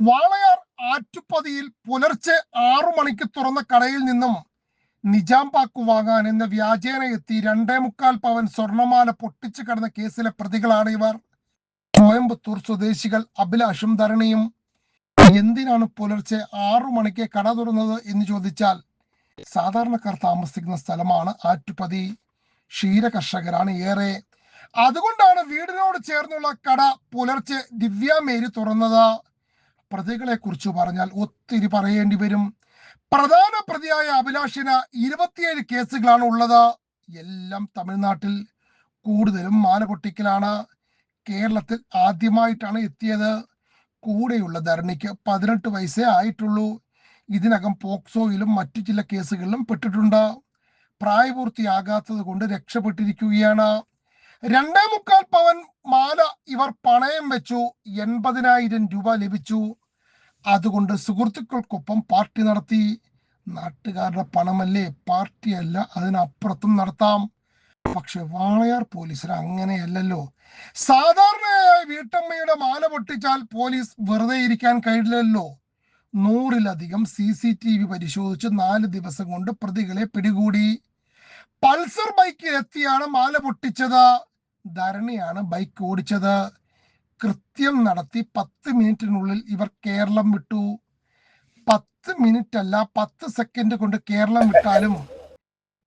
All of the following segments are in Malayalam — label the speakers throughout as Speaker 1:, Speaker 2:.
Speaker 1: വാളയാർ ആറ്റുപതിയിൽ പുലർച്ചെ ആറു മണിക്ക് തുറന്ന കടയിൽ നിന്നും നിജാം പാക്ക് വാങ്ങാൻ എന്ന വ്യാജേന എത്തി രണ്ടേ മുക്കാൽ പവൻ സ്വർണമാല പൊട്ടിച്ചു കടന്ന കേസിലെ പ്രതികളാണ് ഇവർ. കോയമ്പത്തൂർ സ്വദേശികൾ അഭിലാഷും ധരണിയും. എന്തിനാണ് പുലർച്ചെ ആറു മണിക്ക് കട തുറന്നത് എന്ന് ചോദിച്ചാൽ സാധാരണക്കാർ താമസിക്കുന്ന സ്ഥലമാണ് ആറ്റുപതി. ക്ഷീര കർഷകരാണ് ഏറെ. അതുകൊണ്ടാണ് വീടിനോട് ചേർന്നുള്ള കട പുലർച്ചെ ദിവ്യ മേരി തുറന്നത്. പ്രതികളെ കുറിച്ച് പറഞ്ഞാൽ ഒത്തിരി പറയേണ്ടി വരും. പ്രധാന പ്രതിയായ അഭിലാഷിന് ഇരുപത്തിയേഴ് കേസുകളാണ് ഉള്ളത്. എല്ലാം തമിഴ്നാട്ടിൽ കൂടുതലും മാനപൊട്ടിക്കലാണ്. കേരളത്തിൽ ആദ്യമായിട്ടാണ് എത്തിയത്. കൂടെയുള്ള ധരണിക്ക് പതിനെട്ട് വയസ്സേ ആയിട്ടുള്ളൂ. ഇതിനകം പോക്സോയിലും മറ്റു ചില കേസുകളിലും പെട്ടിട്ടുണ്ട്. പ്രായപൂർത്തിയാകാത്തത് കൊണ്ട് രക്ഷപ്പെട്ടിരിക്കുകയാണ്. രണ്ടേ മുക്കാൽ പവൻ മാല ഇവർ പണയം വെച്ചു. എൺപതിനായിരം രൂപ ലഭിച്ചു. അതുകൊണ്ട് സുഹൃത്തുക്കൾക്കൊപ്പം പാർട്ടി നടത്തി. നാട്ടുകാരുടെ പണമല്ലേ? പാർട്ടിയല്ല അതിനപ്പുറത്തും നടത്താം. പക്ഷെ വാളയാർ പോലീസിന് അങ്ങനെയല്ലല്ലോ. സാധാരണയായ വീട്ടമ്മയുടെ മാല പൊട്ടിച്ചാൽ പോലീസ് വെറുതെ ഇരിക്കാൻ കഴിയില്ലല്ലോ. നൂറിലധികം സി സി ടി വി പരിശോധിച്ച് നാല് ദിവസം കൊണ്ട് പ്രതികളെ പിടികൂടി. പൾസർ ബൈക്കിൽ എത്തിയാണ് മാല പൊട്ടിച്ചത്. ധരണിയാണ് ബൈക്ക് ഓടിച്ചത്. കൃത്യം നടത്തി പത്ത് മിനിറ്റിനുള്ളിൽ ഇവർ കേരളം വിട്ടു. പത്ത് മിനിറ്റ് അല്ല പത്ത് സെക്കൻഡ് കൊണ്ട് കേരളം വിട്ടാലും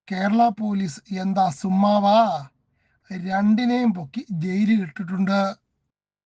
Speaker 1: കേരള പോലീസ് എന്താ സുമ്മാവാ രണ്ടിനെയും പൊക്കി ജയിലിൽ ഇട്ടിട്ടുണ്ട്.